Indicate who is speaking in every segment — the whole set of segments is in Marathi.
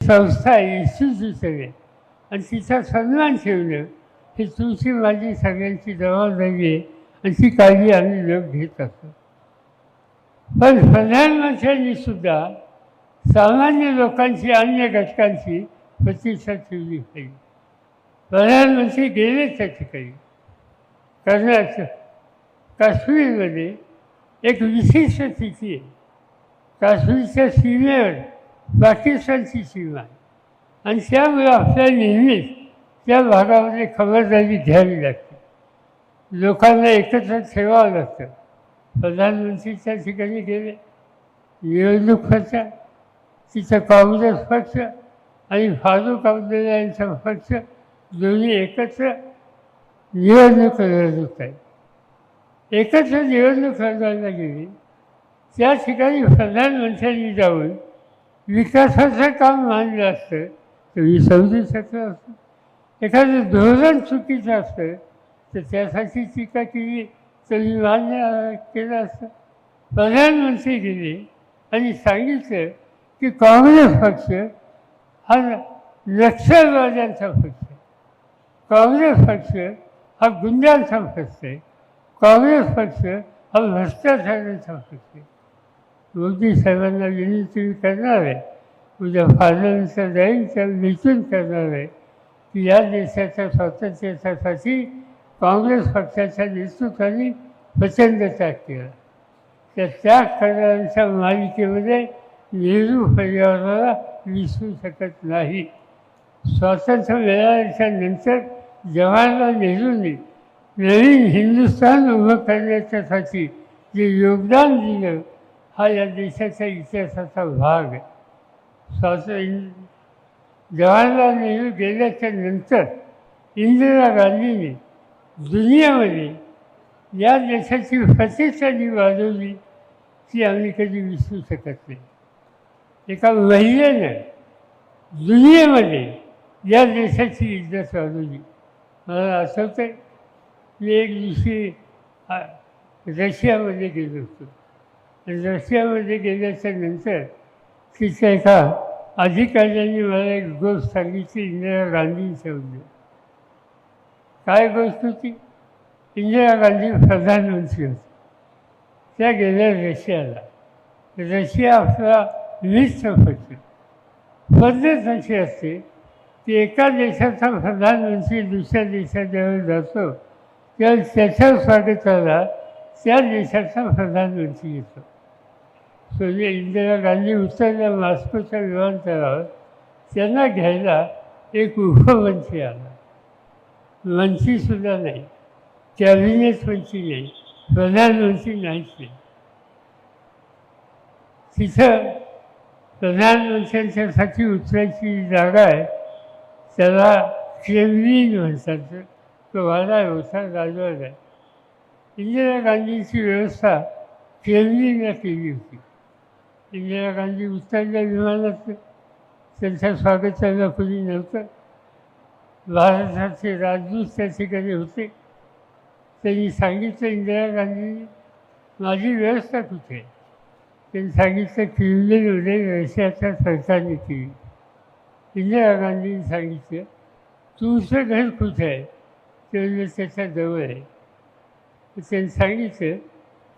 Speaker 1: संस्था इन्स्टिट्यूट आहे आणि तिचा सन्मान ठेवणं ही तुमची माझी सगळ्यांची जबाबदारी आहे आणि ती काळजी आम्ही लोक घेत असतो. पण प्रधानमंत्र्यांनी सुद्धा सामान्य लोकांची अन्य घटकांची प्रतिष्ठा ठेवली पाहिजे. प्रधानमंत्री गेले त्या ठिकाणी. कर्नाटक काश्मीरमध्ये एक विशिष्ट स्थिती आहे. काश्मीरच्या सीमेवर पाकिस्तानची सीमा आहे. आणि त्यामुळे आपल्याला नेहमीच त्या भागामध्ये खबरदारी घ्यावी लागते. लोकांना एकत्र ठेवावं लागतं. प्रधानमंत्री त्या ठिकाणी गेले. निवडणूक खर्च तिथं काँग्रेस पक्ष आणि फारूक अब्दुल्ला यांचा पक्ष दोन्ही एकत्र निवडणूक लढत आहेत एकत्र निवडणूक लढवायला गेली. त्या ठिकाणी प्रधानमंत्र्यांनी जाऊन विकासाचं काम मानलं असतं. तर ही समजू असतं. एखादं धोरण चुकीचं असतं तर त्यासाठी टीका केली मी मान्य केलं असतं. प्रधानमंत्री गेले आणि सांगितलं की काँग्रेस पक्ष हा नक्षलवाद्यांचा पक्ष काँग्रेस पक्ष हा गुंड्यांचा पक्ष आहे. काँग्रेस पक्ष हा भ्रष्टाचाराचा पक्ष आहे. मोदी साहेबांना विनंती मी करणार आहे उद्या पार्लमेंटचा जाईल त्या भेटून करणार आहे की या देशाच्या स्वातंत्र्यासाठी काँग्रेस पक्षाच्या नेतृत्वाने प्रचंड त्याग केला. त्या त्याग करणाऱ्यांच्या मालिकेमध्ये नेहरू पर्यावरणाला विसरू शकत नाही. स्वातंत्र्य मिळाल्याच्या नंतर जवाहरलाल नेहरूंनी नवीन हिंदुस्थान उभं करण्याच्यासाठी जे योगदान दिलं हा या देशाच्या इतिहासाचा भाग आहे स्वातंत्र्य जवाहरलाल नेहरू गेल्याच्यानंतर इंदिरा गांधींनी दुनियामध्ये या देशाची प्रतिष्ठा जी वाढवली ती आम्ही कधी विसरू शकत नाही। एका महिलेनं दुनियेमध्ये या देशाची इज्जत वाढवली। मला आठवतं मी एक दिवशी रशियामध्ये गेलो होतो। रशियामध्ये गेल्याच्यानंतर तिच्या एका अधिकाऱ्यांनी मला एक गोष्ट सांगितली इंदिरा गांधींच्याबद्दल काय गोष्ट होती? इंदिरा गांधी प्रधानमंत्री होते. त्या गेल्या रशियाला. रशिया आपला मित्र पक्ष पद्धत अशी असते की एका देशाचा प्रधानमंत्री दुसऱ्या देशात जेव्हा जातो तेव्हा त्याच्या स्वागताला त्या देशाचा प्रधानमंत्री येतो सोनिया इंदिरा गांधी उतरल्या मॉस्कोच्या विमानतळावर त्यांना घ्यायला एक उपमंत्री आला. मंत्रीसुद्धा नाही. कॅबिनेट मंत्री नाही. प्रधानमंत्री नाहीच नाही. तिथं प्रधानमंत्र्यांच्यासाठी उतरायची जागा आहे. त्याला क्रेमलिन म्हणतात तो वाडा होता राजवाडा आहे. इंदिरा गांधींची व्यवस्था क्रेमलिनला केली होती. इंदिरा गांधी उत्तरच्या विमानात त्यांचं स्वागत त्यांना कुणी नव्हतं. भारताचे राजदूत त्या ठिकाणी होते. त्यांनी सांगितलं इंदिरा गांधींनी माझी व्यवस्था कुठे आहे? त्यांनी सांगितलं क्रिमलिनमध्ये रशियाच्या सरकारने केली. इंदिरा गांधींनी सांगितलं तुमचं घर कुठे आहे? ते म्हणजे त्याच्याजवळ आहे. त्यांनी सांगितलं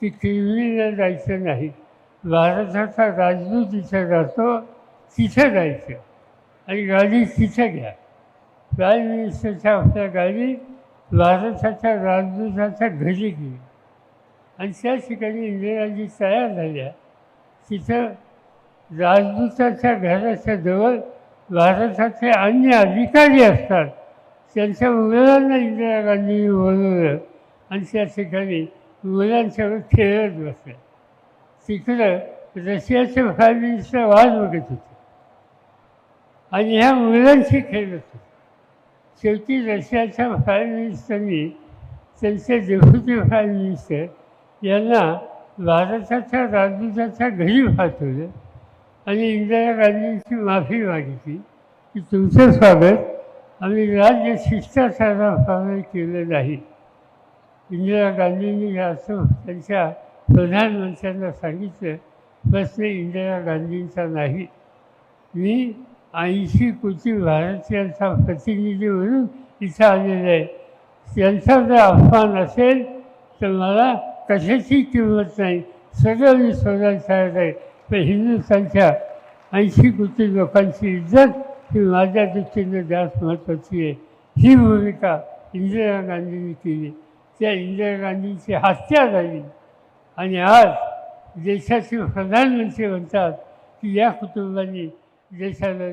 Speaker 1: की क्रिमलिनला जायचं नाही. भारताचा राजदूत जिथं जातो तिथं जायचं. आणि गाडी तिथं घ्या. प्राईम मिनिस्टरच्या आपल्या गाडी भारताच्या राजदूताच्या घरी गेली आणि त्या ठिकाणी इंदिराजी तयार झाल्या. तिथं राजदूताच्या घराच्या जवळ भारताचे अन्य अधिकारी असतात. त्यांच्या मुलांना इंदिरा गांधींनी बोलवलं आणि त्या ठिकाणी मुलांसोबत खेळत बसल्या तिकडं रशियाचे प्राईम मिनिस्टर वाद बघत होते. आणि ह्या मुलांशी खेळत होते. शेवटी रशियाच्या प्राईम मिनिस्टरनी त्यांचे डेप्युटी प्राईम मिनिस्टर यांना भारताच्या राजदूताच्या घरी पाठवलं आणि इंदिरा गांधींची माफी मागितली की तुमचं स्वागत आम्ही राज्य शिष्टाचाराप्रमाणे केलं नाही. इंदिरा गांधींनी असं त्यांच्या प्रधानमंत्र्यांना सांगितलं बस मी इंदिरा गांधींचा नाही. मी ऐंशी कोटी भारतीयांचा प्रतिनिधी म्हणून इथं आलेला आहे. त्यांचा जर अपमान असेल तर मला कशाची किंमत नाही? सगळं मी स्वतः तयार आहे. तर हिंदुस्थानच्या ऐंशी कोटी लोकांची इज्जत ही माझ्या दृष्टीनं जास्त महत्त्वाची आहे. ही भूमिका इंदिरा गांधींनी केली. त्या इंदिरा गांधींची हत्या झाली. आणि आज देशाचे प्रधानमंत्री म्हणतात की या कुटुंबांनी देशाला